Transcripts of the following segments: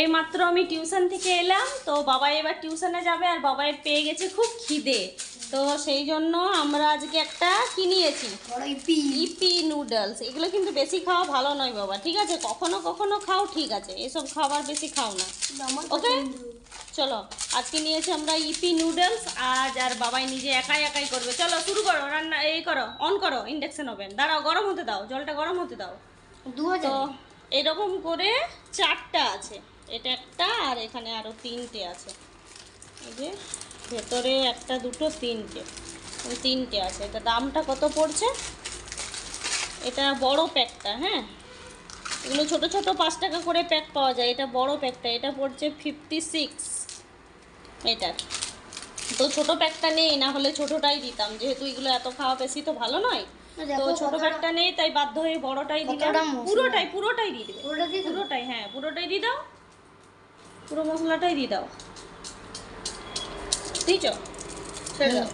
এই মাত্র আমি টিউশন থেকে এলাম তো বাবা এবার টিউশনে যাবে আর বাবাই পেয়ে গেছে খুব খিদে। তো সেই জন্য আমরা আজকে একটা কিনিয়েছি ইপি। E P noodles. এগুলো কিন্তু বেশি খাওয়া ভালো নয় বাবা ঠিক আছে? কখনো কখনো খাও ঠিক আছে? এসব খাবার বেশি খাও না। ওকে চলো আজকে নিয়েছি আমরা ইপি নুডলস আজ আর বাবাই নিজে একাই একাই করবে। চলো শুরু করো রান্না এই করো অন করো ইন্ডাকশন ওভেন দাঁড়াও গরম হতে দাও জলটা গরম হতে দাও। দু তো হাজার এরকম করে আছে এটা একটা আর এখানে আরও তিনটে আছে। এই যে ভেতরে একটা দুটো তিনটে। তিনটে আছে। এটা দামটা কত পড়ছে? এটা বড় প্যাকটা হ্যাঁ? এগুলো ছোট ছোট পাঁচ টাকা করে প্যাক পাওয়া যায়। এটা বড় প্যাকটা এটা পড়ছে ফিফটি সিক্স এটা। তো ছোট প্যাকটা নেই না হলে ছোটটাই দিতাম। যেহেতু এগুলো এত খাওয়া বেশি তো ভালো নয়। তো ছোট প্যাকটা নেই তাই বাধ্য হয়ে বড়টাই দিলাম। পুরোটাই পুরোটাই দিয়ে দেবো? পুরোটাই হ্যাঁ পুরোটাই দিয়ে দাও। পুরো মশলাটাই দিয়ে দাও। দিয়েছ? ছেড়ে দাও।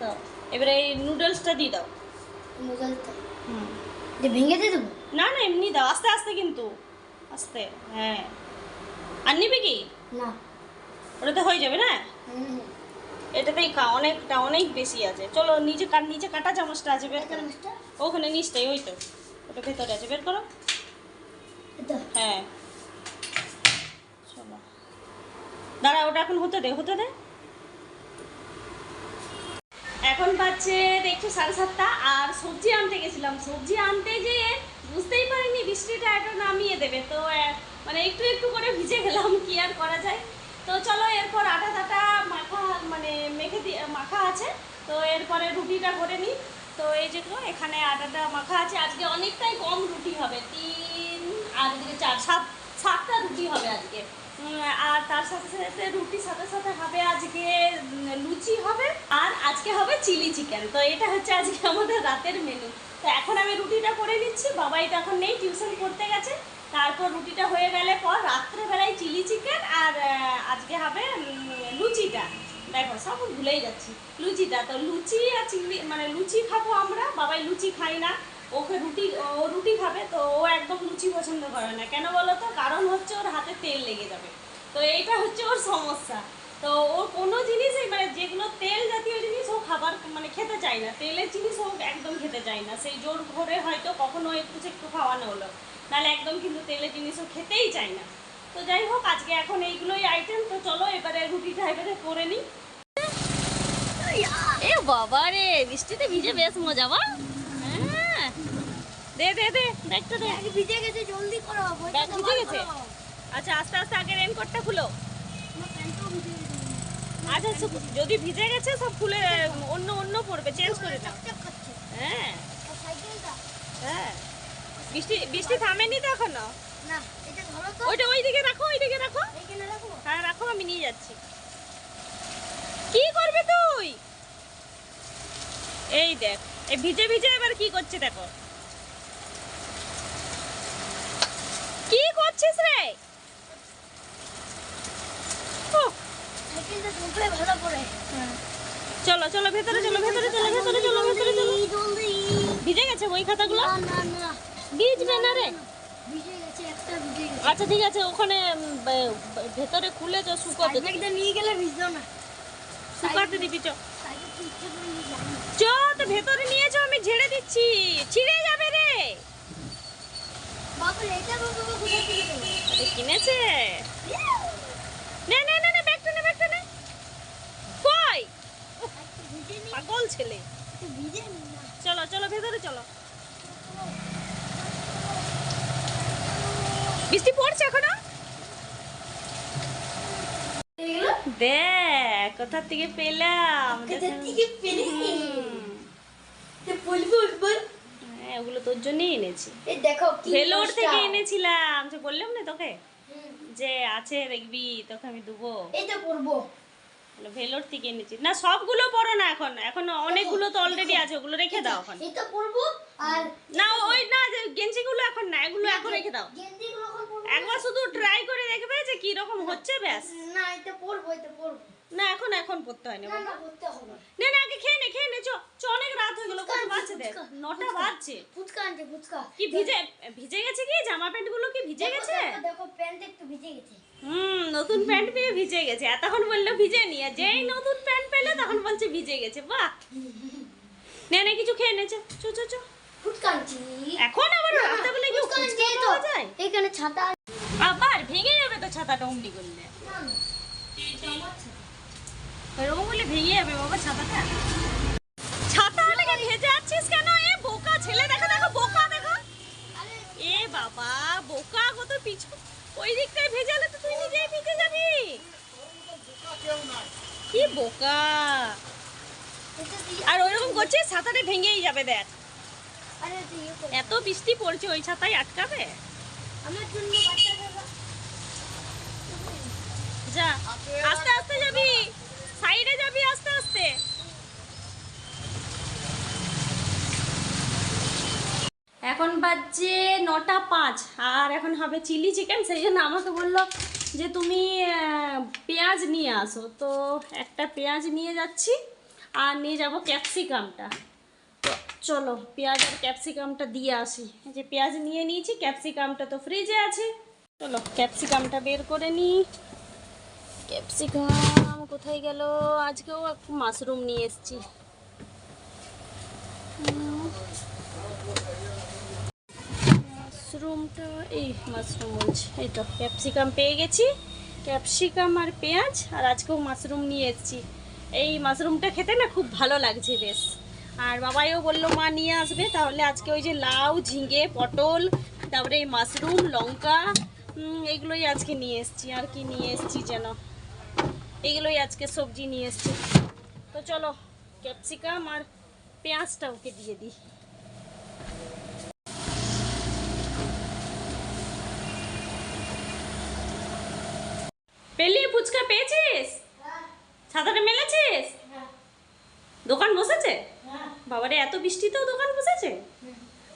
দাও। এবারে এই নুডলসটা দিয়ে দাও। যে ভেঙে দিয়ে দেবো? না না এমনি দাও আস্তে আস্তে কিন্তু। আস্তে হ্যাঁ। আর নিবি কি? না। ওটাতে হয়ে যাবে না? এটাতেই খা অনেকটা অনেক বেশি আছে। চলো নিচে কাট নিচে কাটা চামচটা আছে বের করো? ওখানে নিচটাই ওই তো। ওটা ভেতরে আছে বের করো। হ্যাঁ চলো দাঁড়া ওটা এখন হতে দে হতে দে। এখন পাচ্ছে দেখছ, সাড়ে সাতটা, আর সবজি আনতে গেছিলাম। সবজি আনতে যে বুঝতেই পারিনি বৃষ্টিটা এটা নামিয়ে দেবে। তো মানে একটু একটু করে ভিজে গেলাম, কি আর করা যায়। তো চলো, এরপর আটা টাটা মাখা মানে মেখে দিয়ে মাখা আছে। তো এরপরে রুটিটা করে নিই। তো এই যে তো, এখানে আটাটা মাখা আছে। আজকে অনেকটাই কম রুটি হবে। তিন, আর এদিকে চার, সাত, সাতটা রুটি হবে আজকে। আর তার সাথে সাথে রুটির সাথে সাথে হবে আজকে লুচি হবে, আর আজকে হবে চিলি চিকেন। তো এটা হচ্ছে আজকে আমাদের রাতের মেনু তো এখন আমি রুটিটা করে নিচ্ছি বাবাই তো এখন নেই টিউশন করতে গেছে। তারপর রুটিটা হয়ে গেলে পর রাত্রেবেলায় চিলি চিকেন আর আজকে হবে লুচিটা। দেখো, সব ভুলেই যাচ্ছি। লুচিটা, তো লুচি আর চিংড়ি মানে লুচি খাব আমরা, বাবাই লুচি খাই না। ওকে রুটি, ও রুটি খাবে, তো ও একদম লুচি পছন্দ করে না। কেন বলো তো? কারণ হচ্ছে ওর হাতে তেল লেগে যাবে। তো এইটা হচ্ছে ওর সমস্যা। তো ও কোনো জিনিসই মানে যেগুলো তেল জাতীয় জিনিস ও খাবার মানে খেতে চায় না। তেলের জিনিস ও একদম খেতে চায় না। সেই জোর ঘরে হয়তো কখনো একটু একটু খাওয়ানো হলো। নাহলে একদম কিন্তু তেলের জিনিস ও খেতেই চায় না। তো যাই হোক, আজকে এখন এইগুলোই আইটেম তো চলো, এবারে রুটিটা এবারে করে নিই। এ বাবা রে বৃষ্টিতে ভিজে বেশ মজা বা দে দে দে ব্যাগটা দে। আগে ভিজে গেছে জলদি করো ব্যাগ ভিজে গেছে? আচ্ছা আস্তে আস্তে আগে রেনকোটটা খুলো। আচ্ছা যদি ভিজে গেছে সব খুলে অন্য অন্য পড়বে চেঞ্জ করে দাও হ্যাঁ। হ্যাঁ। বৃষ্টি বৃষ্টি থামেনি তো এখনও? না এটা ধরো তো। ওইটা ওই দিকে রাখো। ওই দিকে রাখো রাখো। হ্যাঁ রাখো আমি নিয়ে যাচ্ছি। কি করবে তুই? এই দেখ এই ভিজে ভিজে এবার কি করছে দেখো কি করছিস রে চলো চলো ভেতরে চলো ভেতরে চলো ভেতরে চলো ভেতরে চলো। ভিজে গেছে বই খাতাগুলো? ভিজবে না রে। ভিজে ভিজে আচ্ছা ঠিক আছে ওখানে ভেতরে খুলে তো শুকোতে নিয়ে গেলে ভিজলো না। শুকাতে দিবি চ। চ তো ভেতরে নিয়ে যাও আমি ঝেড়ে দিচ্ছি। ছিঁড়ে যাবে রে বাবা এটা বাবা কোথায় থেকে দেবো আরে কিনেছে? নে নে নে নে ব্যাগটা নে ব্যাগটা নে। কই? একটু ভিজে নি পাগল ছেলে। চলো চলো ভেতরে চলো। বৃষ্টি পড়ছে এখনও? দেখ কোথা থেকে পেলাম? কোথা থেকে পেলে? হুম। তো বলব একবার ওগুলো তোর জন্যই এনেছি। এই দেখো ভেলোর থেকে এনেছিলাম। যে বললাম না তোকে? যে আছে দেখবি তোকে আমি দেবো। তো পরবো ভেলোর থেকে এনেছি। না সবগুলো পড়ো না এখন। এখন অনেকগুলো তো অলরেডি আছে ওগুলো রেখে দাও এখন। তো পরবো আর না ওই না যে গেঞ্জিগুলো এখন না এগুলো এখন রেখে দাও। গেঞ্জিগুলো এখন একবার শুধু ট্রাই করে দেখবে যে কি রকম হচ্ছে ব্যাস। না এটা পরবো এটা পরবো। না এখন এখন পড়তে হয় না না না। না না আগে খেয়ে নে খেয়ে নে চ চ অনেক রাত হয়ে গেল কত বাজছে দেখ? নটা ফুচকা। বাজছে। ফুচকা আনছে ফুচকা। কি ভিজে ভিজে গেছে কি? জামা প্যান্টগুলো কি ভিজে গেছে? দেখো, প্যান্ট একটু ভিজে গেছে। হুম নতুন প্যান্ট পেয়ে ভিজে গেছে। এতক্ষণ বলল ভিজে নিয়ে যেই নতুন প্যান্ট পেলে তখন বলছে ভিজে গেছে। বাহ! নে নে কিছু খেয়ে নেছে চো চো চো ফুটকাঞ্চি এখন আবার রাতে বলে কি ফুচকা পাওয়া যায়? এখানে ছাতা আবার ভেঙে যাবে তো ছাতাটা অমনি করলে। না, না। এরকম বলে ভেঙে যাবে বাবা ছাতাটা। ছাতা হলে ভেজে আছিস কেন? এ বোকা ছেলে দেখো দেখো বোকা দেখো। এ বাবা বোকা কত পিছু। ওই দিকটায় ভেজালে তো তুই নিজেই ভিজে যাবি। কি বোকা। আর ওইরকম করছিস ছাতাটা ভেঙেই যাবে দেখ। এত বৃষ্টি পড়ছে ওই ছাতায় আটকাবে। যা আস্তে আস্তে যাবি সাইডে যাবি আস্তে আস্তে বাজছে নটা পাঁচ, আর এখন হবে চিলি চিকেন, সেই জন্য আমাকে বলল যে তুমি পেঁয়াজ নিয়ে আসো। তো একটা পেঁয়াজ নিয়ে যাচ্ছি, আর নিয়ে যাব ক্যাপসিকামটা। তো চলো, পেঁয়াজ আর ক্যাপসিকামটা দিয়ে আসি। যে পেঁয়াজ নিয়ে নিয়েছি, ক্যাপসিকামটা তো ফ্রিজে আছে। চলো, ক্যাপসিকামটা বের করে নিই। ক্যাপসিকাম কোথায় গেল? আজকেও একটু মাশরুম নিয়ে এসেছি। মাশরুমটা এই মাশরুম বলছি, এই তো ক্যাপসিকাম পেয়ে গেছি। ক্যাপসিকাম আর পেঁয়াজ, আর আজকেও মাশরুম নিয়ে এসেছি। এই মাশরুমটা খেতে না খুব ভালো লাগছে বেশ। আর বাবাইও বলল, মা, নিয়ে আসবে। তাহলে আজকে ওই যে লাউ, ঝিঙে, পটল, তারপরে এই মাশরুম লঙ্কা এগুলোই আজকে নিয়ে এসেছি। আর কি নিয়ে এসেছি যেন? এগুলোই আজকে সবজি নিয়ে এসেছি। তো চলো ক্যাপসিকাম আর পেঁয়াজটা ওকে দিয়ে দিই। পেলি ফুচকা পেয়েছিস? ছাতাটা মেলেছিস? হ্যাঁ, দোকান বসেছে? হ্যাঁ, বাবারে এত বৃষ্টিতেও দোকান বসেছে?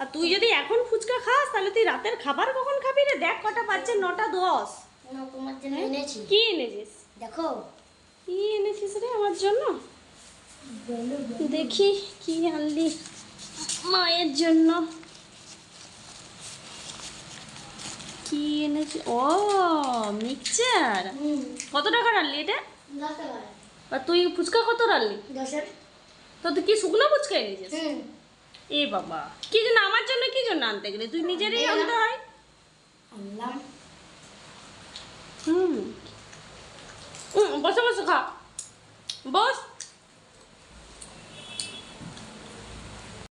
আর তুই যদি এখন ফুচকা খাস তাহলে তুই রাতের খাবার কখন খাবি রে? দেখ কটা বাজছে নটা দশ। কি এনেছিস? দেখো। কি এনেছিস রে আমার জন্য? দেখি কি আনলি মায়ের জন্য। কি এনেছি ও মিক্সচার? কত টাকার আনলি এটা? আর তুই ফুচকা কত দশের তো তুই কি শুকনো ফুচকা এনেছিস? এ বাবা কি জন্য আমার জন্য কি জন্য আনতে গেলে? তুই নিজেরই আনতে হয়। হুম, বসে বসে খা। বস।